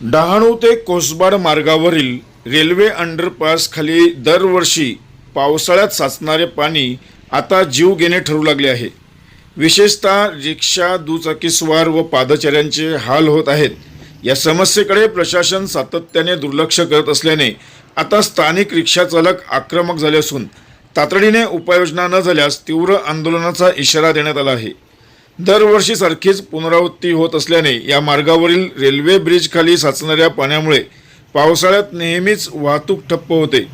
डहाणू ते कोसबाड मार्गावरील रेल्वे अंडरपासखाली दरवर्षी पावसाळ्यात साचणारे पाणी आता जीव घेणे ठरू लागले आहे. विशेषतः रिक्षा दुचाकीस्वार व पादचाऱ्यांचे हाल होत आहेत. या समस्येकडे प्रशासन सातत्याने दुर्लक्ष करत असल्याने आता स्थानिक रिक्षाचालक आक्रमक झाले असून तातडीने उपाययोजना न झाल्यास तीव्र आंदोलनाचा इशारा देण्यात आला आहे. दरवर्षीसारखीच पुनरावृत्ती होत असल्याने या मार्गावरील रेल्वे ब्रिजखाली साचणाऱ्या पाण्यामुळे पावसाळ्यात नेहमीच वाहतूक ठप्प होते.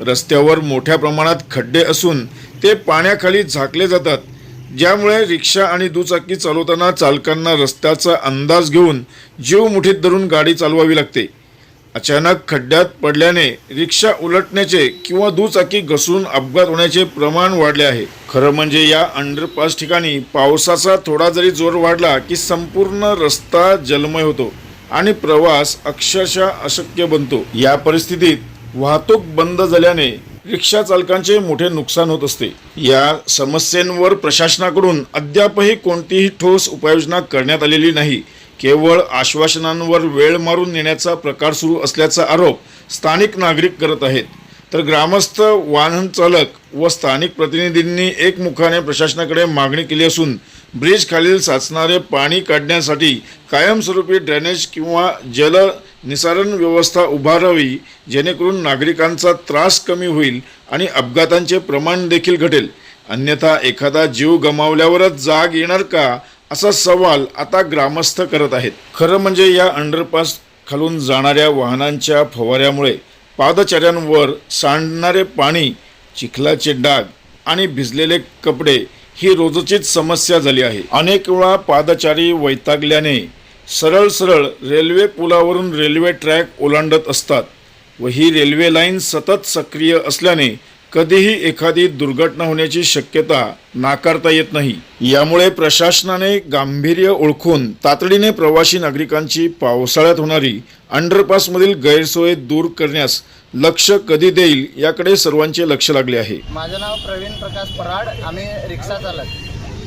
रस्त्यावर मोठ्या प्रमाणात खड्डे असून ते पाण्याखाली झाकले जातात. ज्यामुळे रिक्षा आणि दुचाकी चालवताना चालकांना रस्त्याचा अंदाज घेऊन जीव मुठीत धरून गाडी चालवावी लागते. अचानक खड्ड्यात पडल्याने रिक्षा उलटण्याचे किंवा दुचाकी घसरून अपघात होण्याचे प्रमाण वाढले आहे. खरं म्हणजे या अंडरपास ठिकाणी पावसाचा थोडा जरी जोर वाढला की संपूर्ण रस्ता जलमय होतो आणि प्रवास अक्षरशः अशक्य बनतो. या परिस्थितीत वाहतूक बंद झाल्याने रिक्षा चालकांचे मोठे नुकसान होत असते. या समस्येंवर प्रशासनाकडून अद्यापही कोणतीही ठोस उपाययोजना करण्यात आलेली नाही. केवळ आश्वासनांवर वेळ मारून नेण्याचा प्रकार सुरू असल्याचा आरोप स्थानिक नागरिक करत आहेत. तर ग्रामस्थ वाहन चालक व स्थानिक प्रतिनिधींनी एकमुखाने प्रशासनाकडे मागणी केली असून ब्रिज खालील साचणारे पाणी काढण्यासाठी कायमस्वरूपी ड्रेनेज किंवा जल निसारण व्यवस्था उभारावी जेणेकरून नागरिकांचा त्रास कमी होईल आणि अपघातांचे प्रमाण देखील घटेल. अन्यथा एखादा जीव गमावल्यावरच जाग येणार का? असा सवाल आता ग्रामस्थ करत आहेत. खरं म्हणजे या अंडरपास खालून जाणाऱ्या वाहनांच्या फवाऱ्यामुळे पादचाऱ्यांवर सांडणारे पाणी चिखलाचे डाग आणि भिजलेले कपडे ही रोजचीच समस्या झाली आहे. अनेक वेळा पादचारी वैतागल्याने सरळ सरळ रेल्वे पुलावरून रेल्वे ट्रॅक ओलांडत असतात व ही रेल्वे लाईन सतत सक्रिय असल्याने कधीही एखादी दुर्घटना होण्याची शक्यता नाकारता येत नाही. यामुळे प्रशासनाने गांभीर्य ओळखून तातडीने प्रवासी नागरिकांची पावसाळ्यात होणारी अंडरपासमधील गैरसोय दूर करण्यास लक्ष कधी देईल याकडे सर्वांचे लक्ष लागले आहे. माझं नाव प्रवीण प्रकाश पराड. आम्ही रिक्षा चालक.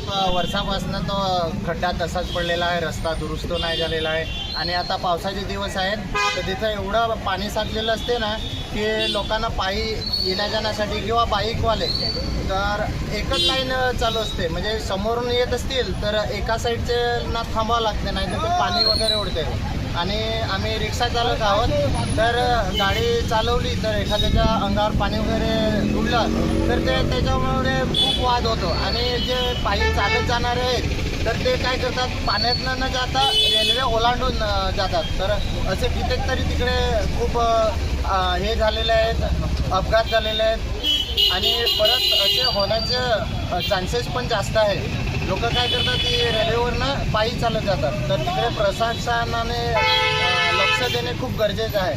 वर्षापासनं वर्षापासून तो खड्डा तसाच पडलेला आहे. रस्ता दुरुस्त नाही झालेला आहे. आणि आता पावसाचे दिवस आहेत. तर तिथं एवढं पाणी साचलेलं असते ना की लोकांना पायी येण्या जाण्यासाठी किंवा बाईकवाले तर एकच लाईन चालू असते. म्हणजे समोरून येत असतील तर एका साईडचे ना थांबावं लागते नाही तर ते पाणी वगैरे उडते. आणि आम्ही रिक्षा चालक आहोत तर गाडी चालवली तर एखाद्याच्या अंगावर पाणी वगैरे उडलं तर ते त्याच्यामुळे खूप वाद होतो. आणि जे पायी चालत जाणारे आहेत तर ते काय करतात पाण्यातनं न जाता रेल्वे ओलांडून जातात. तर असे कित्येक तरी तिकडे खूप हे झालेले आहेत अपघात झालेले आहेत. आणि परत असे होण्याचे चान्सेस पण जास्त आहे लोक काय करतात की रेल्वेवरनं पायी चालत जातात. तर तिकडे प्रशासनाने लक्ष देणे खूप गरजेचं आहे.